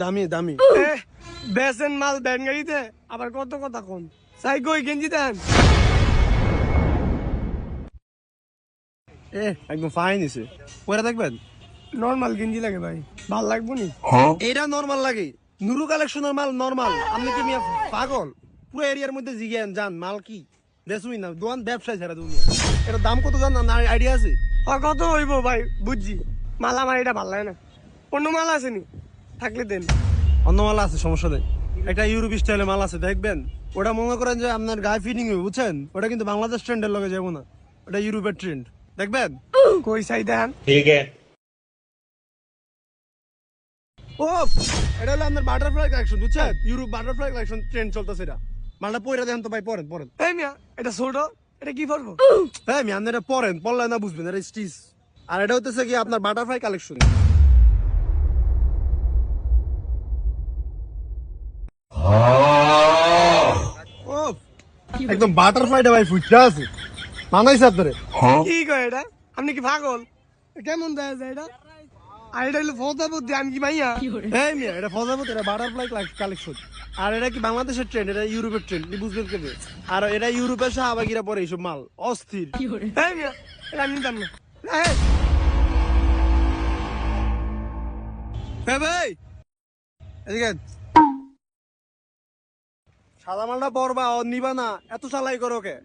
দামি দামি। বেসেন মাল দেন গাড়িতে আবার কত কথা কোন চাই কই গেঞ্জি দেন। এ একদম ফাইন এসে পরে দেখবেন। নর্মাল গেঞ্জি লাগে ভাই। ভালো লাগবো নি? এটা নরমাল লাগে। নুরু কালেকশনের মাল নরমাল আপনি কি মিয়া পাগল? পুরো এরিয়ার মধ্যে জিজ্ঞেন জান মাল কি? দেখুই না দোকান ব্যবসায় ছাড়া দুনিয়া। এটা দাম কত জান না আইডিয়া আছে? কত হইব ভাই বুঝছি। মাল আমার এটা ভালো লাগে না। অন্য মাল আছে নি? থাকলে দেন। অন্য মাল আছে সমস্যা নেই। একটা ইউরোপ মাল আছে দেখবেন? ওটা মনে করেন যে আপনার গায়ে ফিটিং হবে বুঝছেন? ওটা কিন্তু বাংলাদেশ ট্রেন্ডের লগে যাব না। ওটা ইউরোপের ট্রেন্ড দেখবেন? কই সাই দেন ঠিক ও এটা হলো আপনার বাটারফ্লাই কালেকশন বুঝছেন? ইউরোপ বাটারফ্লাই কালেকশন ট্রেন্ড চলতেছে এটা। মালটা পয়রা দেন তো ভাই পরেন পরেন। এই মিয়া এটা ছোট এটা কি পরবো? হ্যাঁ মিয়া আপনি এটা পরেন পরলে না বুঝবেন এটা স্টিচ আর এটা হতেছে কি আপনার বাটারফ্লাই কালেকশন একদম বাটারফ্লাইটা ভাই ফুটটা আছে। মানাইছে আপনারে। কি কয় এটা? আপনি কি পাগল? কেমন দেয়া যায় এটা? আর এটা হলো ফোতা আমি কি মাইয়া? এই মিয়া এটা ফজাবত এটা বাটারফ্লাই কালেকশন আর এটা কি বাংলাদেশের ট্রেন্ড এটা ইউরোপের ট্রেন্ড বুঝবেন কেবে আর এটা ইউরোপের শাহবাগিরা পরে এইসব মাল অস্থির। এই মিয়া এটা আমি নিতাম না। হ্যাঁ ভাই! এদিকে সাদা মালটা পরবা ও নিবা না। এত চালাই করো কে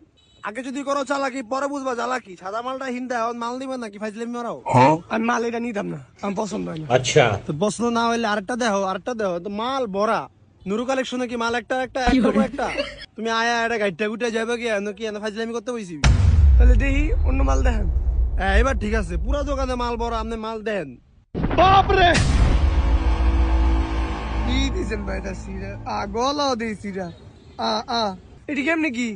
আগে যদি করো চালাকি পরে বুঝবা জালাকি সাদা মালটা হিন্দা ও মাল দিবেন নাকি ফাইজলামি মারাও হ্যাঁ। আমি মাল এটা নিতাম না আমি পছন্দ হয় না। আচ্ছা। তো পছন্দ না হইলে আরেকটা দেখো আরেকটা দেখো তো মাল বড়া নুরু কালেকশনে কি মাল একটা একটা একটা তুমি আয়া এটা গাইডটা গুটে যাবে কি এনে কি এনে আমি করতে বইছি? তাহলে দেখি অন্য মাল দেখেন। হ্যাঁ এবার ঠিক আছে। পুরা দোকানে মাল বড় আপনি মাল দেন। বাপরে! কি দিছেন ভাই এটা সিরা। আগলও দিই সিরা আ আ। এটি কেমনে কি?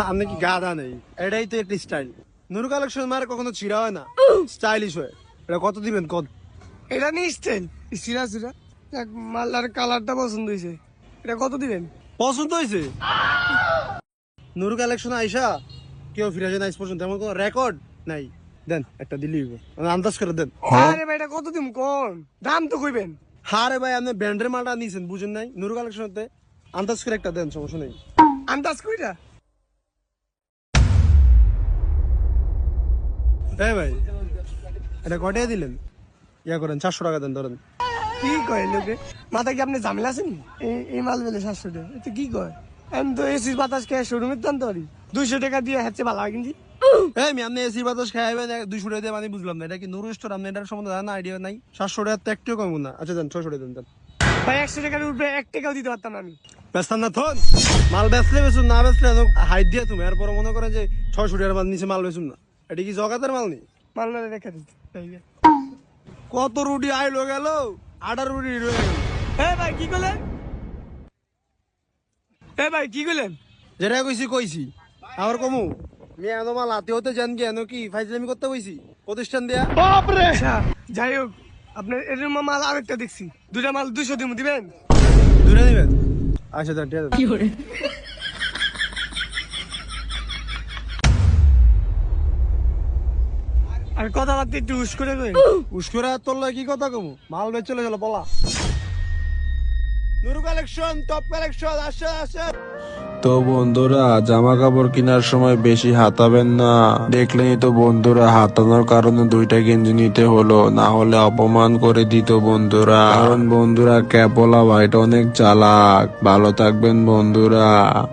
আপনি কি গাধা নেই? এটাই তো একটা স্টাইল নুরু কালেকশন মারে কখনো ছিড়া হয় না? স্টাইলিশ হয়। এটা কত দিবেন? কত? এটা স্টাইল সিরা সিরা এক মালটার কালারটা পছন্দ হয়েছে। এটা কত দিবেন? পছন্দ হয়েছে? নুরু কালেকশন আইসা কেউ ফিরে আসে না আজ পর্যন্ত। এমন কোনো রেকর্ড নাই। দেন একটা দিলি আন্দাজ করে দেন। আরে ভাই এটা কত দিম? কোন? দাম তো কইবেন। হারে ভাই আপনি ব্যান্ডের মালটা নিয়েছেন বুঝেন নাই? নুরু কালেকশনতে আন্দাজ করে একটা দেন সমস্যা নেই। আন্দাজ কইরা? এই ভাই এটা দিলেন? ইয়া করেন চারশো টাকা দেন ধরেন। কি কয় লোকে? মাথা কি আপনি ঝামেলা আছেন? এই মাল বেলে সাতশো টাকা। কি কয়? আমি তো এসির বাতাস খেয়ে শোরুমে টানতে পারি দুইশো টাকা দিয়ে হচ্ছে ভালো হয় কিন্তু। এই আমি আপনি এসি বাতাস খাইবেন দুইশো টাকা দিয়ে মানে বুঝলাম না। এটা কি নুরু স্টোর আপনি এটার সম্বন্ধে জানা আইডিয়া নাই? সাতশো টাকা তো একটু কম না। আচ্ছা দেন ছয়শো টাকা দেন ভাই একশো টাকার উপরে এক টাকাও দিতে পারতাম আমি। বেচতাম না থন। মাল বেচলে বেচুন না বেচলে হাইট দিয়ে তুমি। এরপর মনে করেন যে ছয়শো টাকার মাল নিচে মাল বেচুন না। এটা কি জগাতের মাল নেই মাল রেখে কত রুটি আইলো গেল? আটার রুটি রয়ে গেল। এ ভাই কি করলেন? এ ভাই কি করলেন? যেটা কইছি কইছি। আবার কমু। আমি এনো মাল হাতে হতে জান কি এনো কি ফাইজলামি করতে কইছি? প্রতিষ্ঠান দেয়া। আচ্ছা যাই হোক আপনার এর মাল আরেকটা দেখছি। দুটা মাল দুশো দিন দিবেন? দূরে দিবেন? আচ্ছা দেন ঠিক আছে। আর কথা কথাবার্তা একটু উস করে কই উস্কুরা তোর কি কথা কমু? মাল বেচ চলে গেল বলা। নুরু কালেকশন টপ কালেকশন আসে আসে। তো বন্ধুরা জামা কাপড় কেনার সময় বেশি হাতাবেন না। দেখলেই তো বন্ধুরা, হাতানোর কারণে দুইটা গেঞ্জি নিতে হলো, না হলে অপমান করে দিত বন্ধুরা। কারণ বন্ধুরা, ক্যাপলা ভাইটা অনেক চালাক। ভালো থাকবেন বন্ধুরা।